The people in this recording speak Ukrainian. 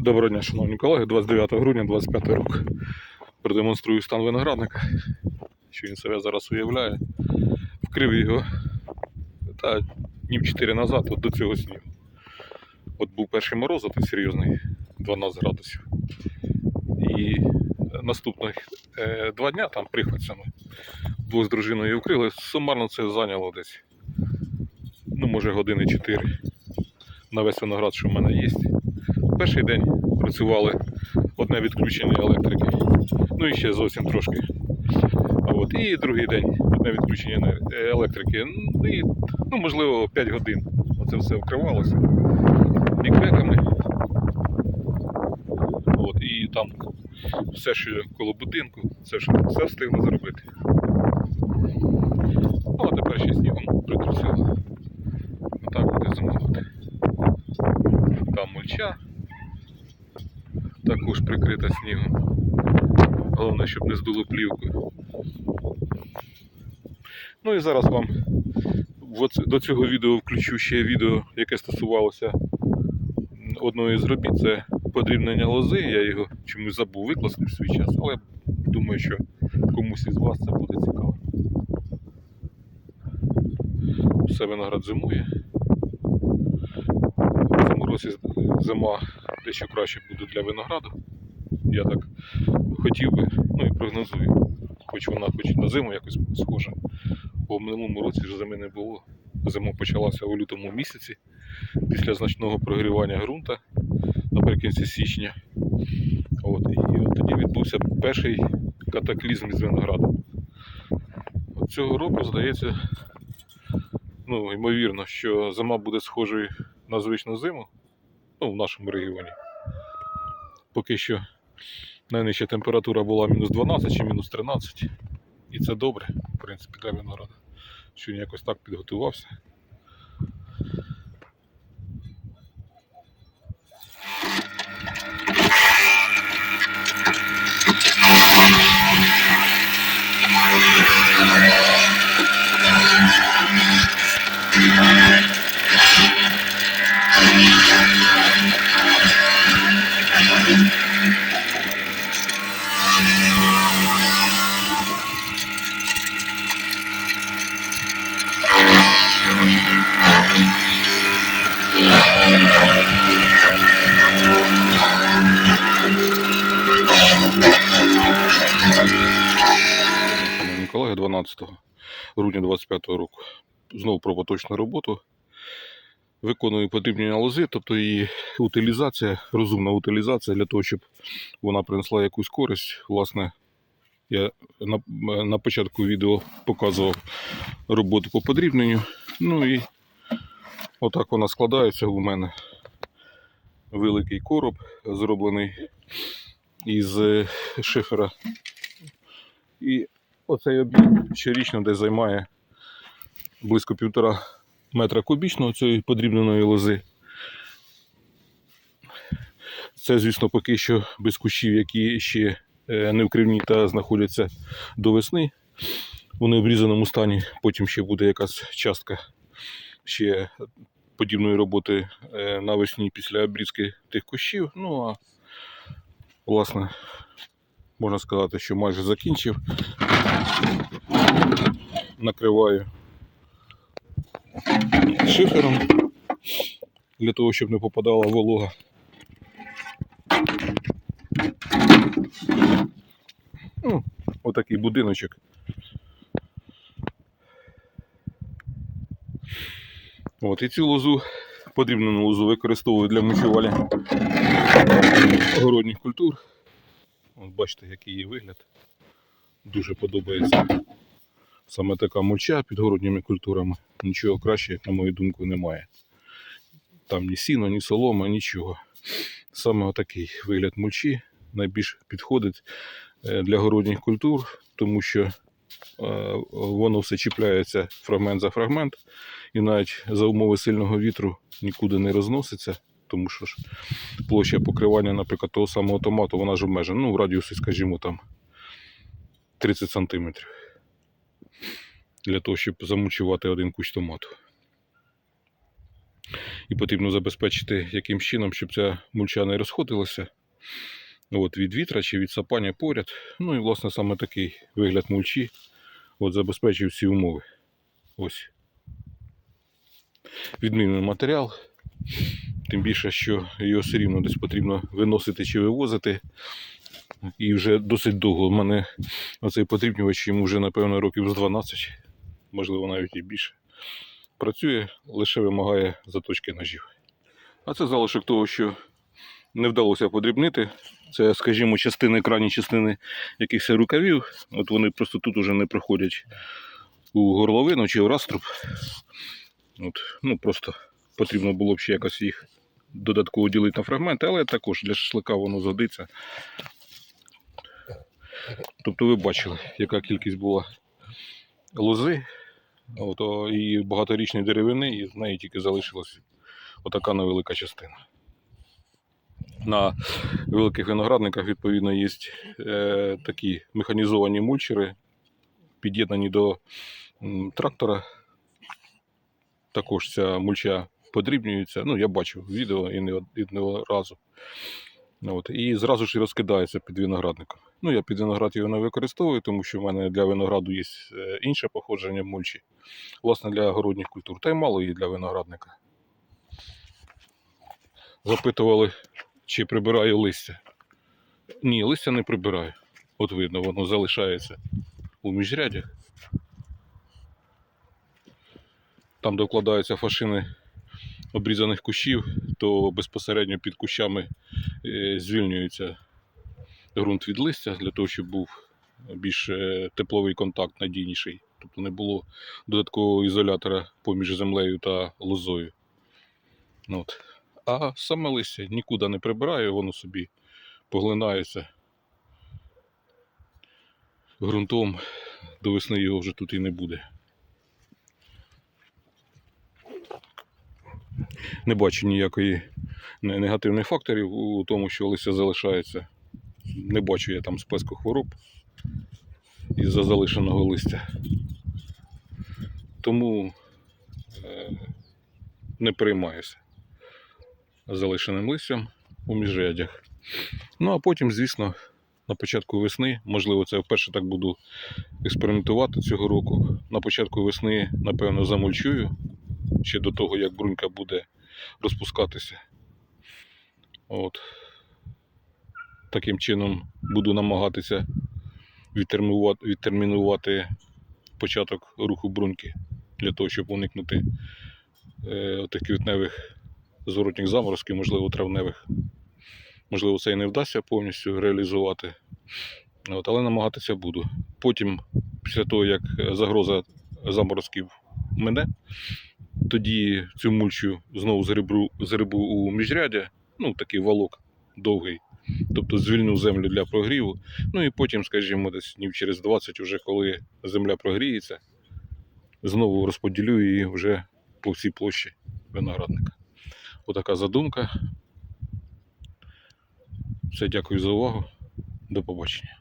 Доброго дня, шановні колеги. 29 грудня 25 рок. Продемонструю стан виноградника, що він себе зараз уявляє. Вкрив його та днів 4 назад, от до цього снігу. От був перший мороз, той серйозний, 12 градусів. І наступних е, два дня там прихватцями двох з дружиною вкрили. Сумарно це зайняло десь, ну може години 4 на весь виноград, що в мене є. Перший день працювали одне відключення електрики, ну і ще зовсім трошки. От, і другий день одне відключення електрики. Ну, і, ну, можливо, 5 годин. Оце все вкривалося бікбеками. От, і там все, що коло будинку, все, що все встигли зробити. Ну, а тепер ще снігом притрусило. Отак буде зимувати. Там мульча також прикрита снігом. Головне, щоб не здуло плівкою. Ну і зараз вам до цього відео включу ще відео, яке стосувалося одної з робіт. Це подрібнення лози. Я його чомусь забув викласти в свій час, але думаю, що комусь із вас це буде цікаво. Все виноград зимує. В цьому році зима дещо краще буде для винограду. Я так хотів би, ну і прогнозую. Хоч вона хоч на зиму якось схожа. Бо в минулому році ж зими не було. Зима почалася у лютому місяці після значного прогрівання ґрунта наприкінці січня. От, і от тоді відбувся перший катаклізм із виноградом. От цього року, здається, ну, ймовірно, що зима буде схожою на звичну зиму, ну, в нашому регіоні. Поки що найнижча температура була мінус 12 чи мінус 13. І це добре, в принципі, для винограда. Що він якось так підготувався. Шановні колеги, 12 грудня 25 року. Знову про поточну роботу. Виконую подрібнення лози, тобто її утилізація, розумна утилізація для того, щоб вона принесла якусь користь. Власне, я на, на початку відео показував роботу по подрібненню. Ну і отак вона складається у мене. Великий короб, зроблений із е, шифера. І оцей об'єм щорічно десь займає близько півтора метра кубічного цієї подрібненої лози. Це, звісно, поки що без кущів, які ще е, не вкривні та знаходяться до весни. Вони в обрізаному стані. Потім ще буде якась частка ще подібної роботи е, навесні після обрізки тих кущів. Ну а власне, можна сказати, що майже закінчив. Накриваю шифером для того, щоб не попадала волога. Ну, отакий будиночок. От, і цю лозу, подрібнену лозу використовую для мульчування огородніх культур. От бачите, який її вигляд. Дуже подобається. Саме така мульча під городніми культурами. Нічого краще, на мою думку, немає. Там ні сіно, ні солома, нічого. Саме отакий вигляд мульчі найбільш підходить е, для городніх культур, тому що е, воно все чіпляється фрагмент за фрагмент, і навіть за умови сильного вітру нікуди не розноситься, тому що ж площа покривання, наприклад, того самого томату, вона ж обмежена. Ну, в радіусі, скажімо, там 30 сантиметрів для того, щоб замульчувати один кущ томату. І потрібно забезпечити яким чином, щоб ця мульча не розходилася. От, від вітра чи від сапання поряд. Ну і, власне, саме такий вигляд мульчі от, забезпечив всі умови. Ось. Відмінний матеріал. Тим більше, що його все рівно десь потрібно виносити чи вивозити. І вже досить довго. У мене оцей потрібнювач йому вже, напевно, років з 12, можливо, навіть і більше. Працює, лише вимагає заточки ножів. А це залишок того, що не вдалося подрібнити. Це, скажімо, частини, крайні частини якихось рукавів. От вони просто тут уже не проходять у горловину чи в раструб. От, ну, просто потрібно було б ще якось їх додатково ділити на фрагменти, але також для шашлика воно згодиться. Тобто ви бачили, яка кількість була лози от, і багаторічної деревини, і з неї тільки залишилась отака невелика частина. На великих виноградниках, відповідно, є е, такі механізовані мульчери, під'єднані до трактора. Також ця мульча подрібнюється. Ну, я бачив відео і не, од- і не разу. От, і зразу ж і розкидається під виноградником. Ну, я під виноград його не використовую, тому що в мене для винограду є е, інше походження мульчі. Власне, для городніх культур. Та й мало її для виноградника. Запитували, чи прибираю листя. Ні, листя не прибираю. От видно, воно залишається у міжрядях. Там, де вкладаються фашини обрізаних кущів, то безпосередньо під кущами е, звільнюється ґрунт від листя для того, щоб був більш е, тепловий контакт надійніший. Тобто не було додаткового ізолятора поміж землею та лозою. Ну От. А саме листя нікуди не прибираю, воно собі поглинається ґрунтом. До весни його вже тут і не буде. Не бачу ніякої негативних факторів у тому, що листя залишається. Не бачу я там сплеску хвороб із-за залишеного листя. Тому е, не переймаюся залишеним листям у міжрядях. Ну а потім, звісно, на початку весни, можливо, це вперше так буду експериментувати цього року. На початку весни, напевно, замульчую ще до того, як брунька буде розпускатися. От. Таким чином буду намагатися відтермінувати, початок руху бруньки для того, щоб уникнути е, таких квітневих зворотніх заморозків, можливо, травневих. Можливо, це і не вдасться повністю реалізувати. От, але намагатися буду. Потім, після того, як загроза заморозків мене, тоді цю мульчу знову згребу, згребу у міжрядя, ну такий валок довгий. Тобто звільню землю для прогріву. Ну і потім, скажімо, десь днів через 20, вже коли земля прогріється, знову розподілю її вже по всій площі виноградника. Отака задумка. Все, дякую за увагу. До побачення.